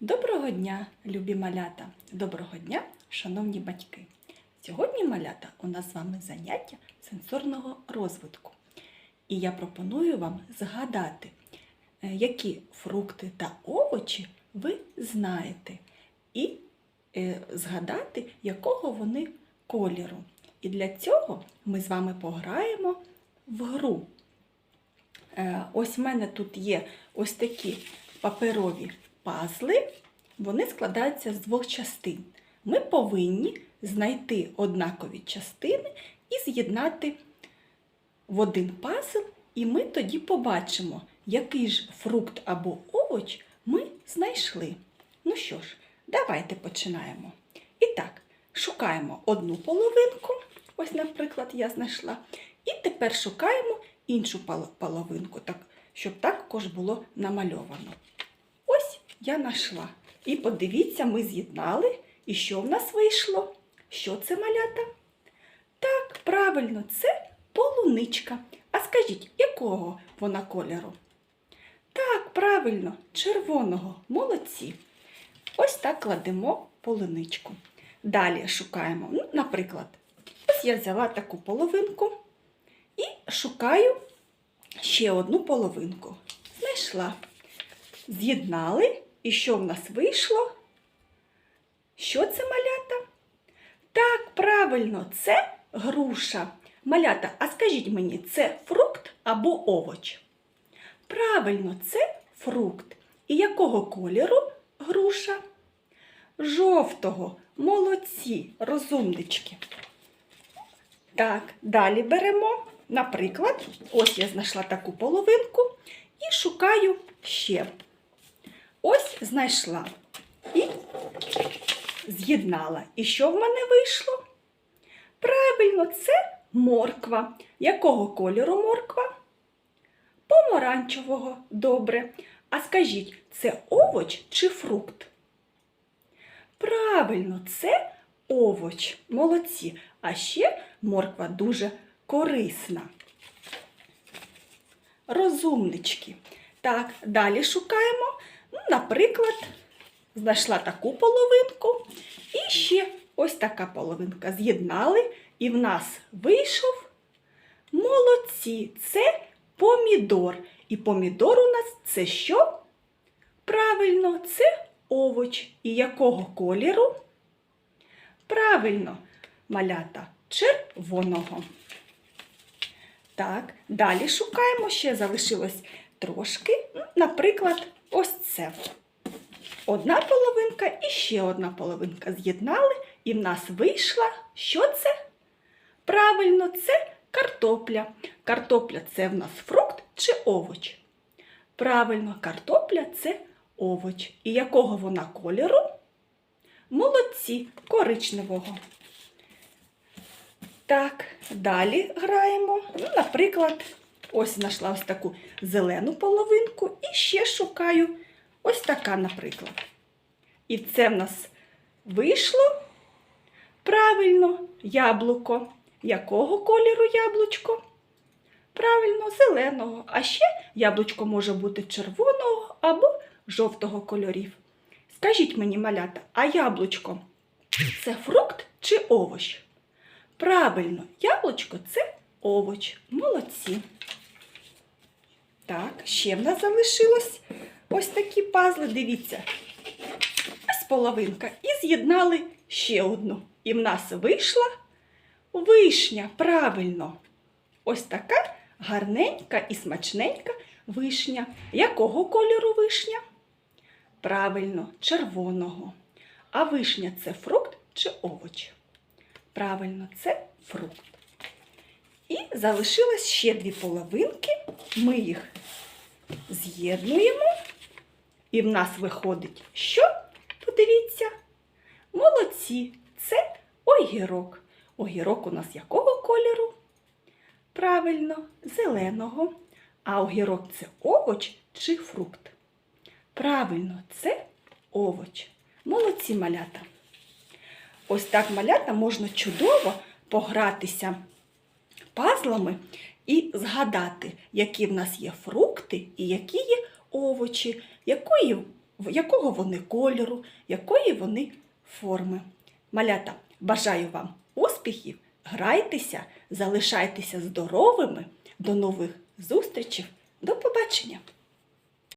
Доброго дня, любі малята! Доброго дня, шановні батьки! Сьогодні малята у нас з вами заняття сенсорного розвитку. І я пропоную вам згадати, е, які фрукти та овочі ви знаєте, і е, згадати, якого вони кольору. І для цього ми з вами пограємо в гру. Е, Ось в мене тут є ось такі паперові пазли. Вони складаються з двох частин. Ми повинні знайти однакові частини і з'єднати в один пазл, і ми тоді побачимо, який ж фрукт або овоч ми знайшли. Ну що ж, давайте починаємо. І так, шукаємо одну половинку. Ось, наприклад, я знайшла. І тепер шукаємо іншу половинку, так, щоб також було намальовано. Я знайшла. І подивіться, ми з'єднали. І що в нас вийшло? Що це малята? Так, правильно, це полуничка. А скажіть, якого вона кольору? Так, правильно, червоного. Молодці. Ось так кладемо полуничку. Далі шукаємо, ну, наприклад, ось я взяла таку половинку і шукаю ще одну половинку. Знайшла. З'єднали, і що в нас вийшло? Що це малята? Так, правильно, це груша. Малята, а скажіть мені, це фрукт або овоч? Правильно, це фрукт. І якого кольору груша? Жовтого. Молодці, розумнички. Так, далі беремо. Наприклад, ось я знайшла таку половинку і шукаю ще. Ось знайшла і з'єднала. І що в мене вийшло? Правильно, це морква. Якого кольору морква? Помаранчевого. Добре. А скажіть, це овоч чи фрукт? Правильно, це овоч. Молодці. А ще морква дуже корисна. Розумнички. Так, далі шукаємо. Ну, наприклад, знайшла таку половинку і ще ось така половинка. З'єднали, і в нас вийшов молодці. Це помідор. І помідор у нас це що? Правильно, це овоч. І якого кольору? Правильно, малята червоного. Так, далі шукаємо, ще залишилось трошки. Ну, Наприклад, ось це. Одна половинка і ще одна половинка з'єднали, і в нас вийшла. Що це? Правильно, це картопля. Картопля це в нас фрукт чи овоч? Правильно, картопля це овоч. І якого вона кольору? Молодці, коричневого. Так, далі граємо. Ну, наприклад, ось знайшла ось таку зелену половинку і ще шукаю ось така, наприклад. І це в нас вийшло правильно яблуко. Якого кольору яблучко? Правильно, зеленого. А ще яблучко може бути червоного або жовтого кольорів. Скажіть мені, малята, а яблучко це фрукт чи овоч? Правильно, яблучко це овоч. Молодці. Так, ще в нас залишилось ось такі пазли. Дивіться. Ось половинка. І з'єднали ще одну. І в нас вийшла вишня. Правильно. Ось така гарненька і смачненька вишня. Якого кольору вишня? Правильно, червоного. А вишня це фрукт чи овоч? Правильно, це фрукт. І залишилось ще дві половинки. Ми їх з'єднуємо. І в нас виходить що? Подивіться. Молодці, це огірок. Огірок у нас якого кольору? Правильно, зеленого. А огірок це овоч чи фрукт? Правильно, це овоч. Молодці малята. Ось так малята можна чудово погратися пазлами і згадати, які в нас є фрукти і які є овочі, якої якого вони кольору, якої вони форми. Малята, бажаю вам успіхів, грайтеся, залишайтеся здоровими. До нових зустрічей. До побачення!